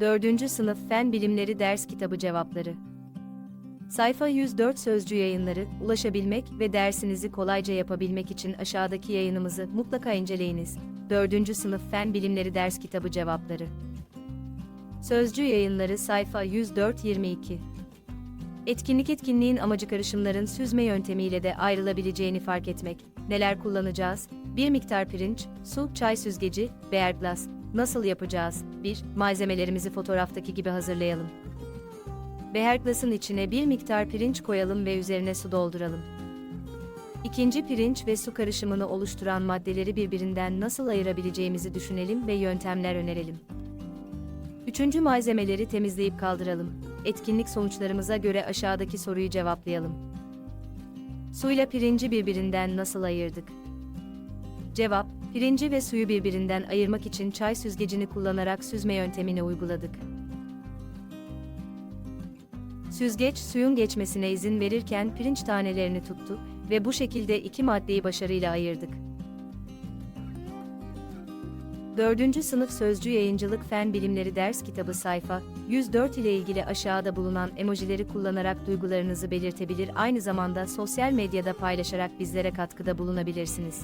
4. Sınıf Fen Bilimleri Ders Kitabı Cevapları Sayfa 104 Sözcü Yayınları, ulaşabilmek ve dersinizi kolayca yapabilmek için aşağıdaki yayınımızı mutlaka inceleyiniz. 4. Sınıf Fen Bilimleri Ders Kitabı Cevapları Sözcü Yayınları sayfa 104-22 Etkinlik etkinliğin amacı karışımların süzme yöntemiyle de ayrılabileceğini fark etmek. Neler kullanacağız? Bir miktar pirinç, su, çay süzgeci, beer glass. Nasıl yapacağız? 1. Malzemelerimizi fotoğraftaki gibi hazırlayalım. Beher glass'ın içine bir miktar pirinç koyalım ve üzerine su dolduralım. İkinci pirinç ve su karışımını oluşturan maddeleri birbirinden nasıl ayırabileceğimizi düşünelim ve yöntemler önerelim. Üçüncü malzemeleri temizleyip kaldıralım. Etkinlik sonuçlarımıza göre aşağıdaki soruyu cevaplayalım. Suyla pirinci birbirinden nasıl ayırdık? Cevap, pirinci ve suyu birbirinden ayırmak için çay süzgecini kullanarak süzme yöntemini uyguladık. Süzgeç suyun geçmesine izin verirken pirinç tanelerini tuttu ve bu şekilde iki maddeyi başarıyla ayırdık. 4. Sınıf Sözcü Yayıncılık Fen Bilimleri Ders Kitabı sayfa 104 ile ilgili aşağıda bulunan emojileri kullanarak duygularınızı belirtebilir aynı zamanda sosyal medyada paylaşarak bizlere katkıda bulunabilirsiniz.